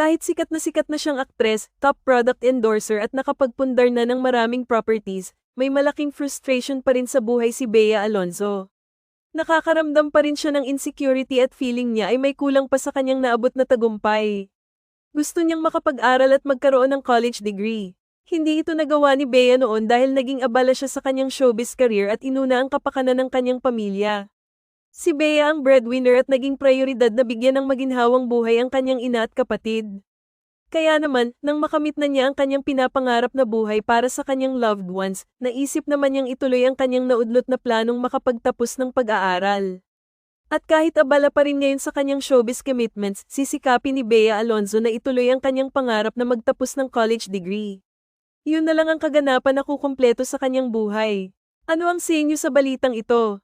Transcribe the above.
Kahit sikat na sikat na siyang aktres, top product endorser at nakapagpundar na ng maraming properties, may malaking frustration pa rin sa buhay si Bea Alonzo. Nakakaramdam pa rin siya ng insecurity at feeling niya ay may kulang pa sa kanyang naabot na tagumpay. Gusto niyang makapag-aral at magkaroon ng college degree. Hindi ito nagawa ni Bea noon dahil naging abala siya sa kanyang showbiz career at inuna ang kapakanan ng kanyang pamilya. Si Bea ang breadwinner at naging prioridad na bigyan ng maginhawang buhay ang kanyang ina at kapatid. Kaya naman, nang makamit na niya ang kanyang pinapangarap na buhay para sa kanyang loved ones, naisip naman niyang ituloy ang kanyang naudlot na planong makapagtapos ng pag-aaral. At kahit abala pa rin ngayon sa kanyang showbiz commitments, sisikapin ni Bea Alonzo na ituloy ang kanyang pangarap na magtapos ng college degree. Yun na lang ang kaganapan na kukumpleto sa kanyang buhay. Ano ang sinyo sa balitang ito?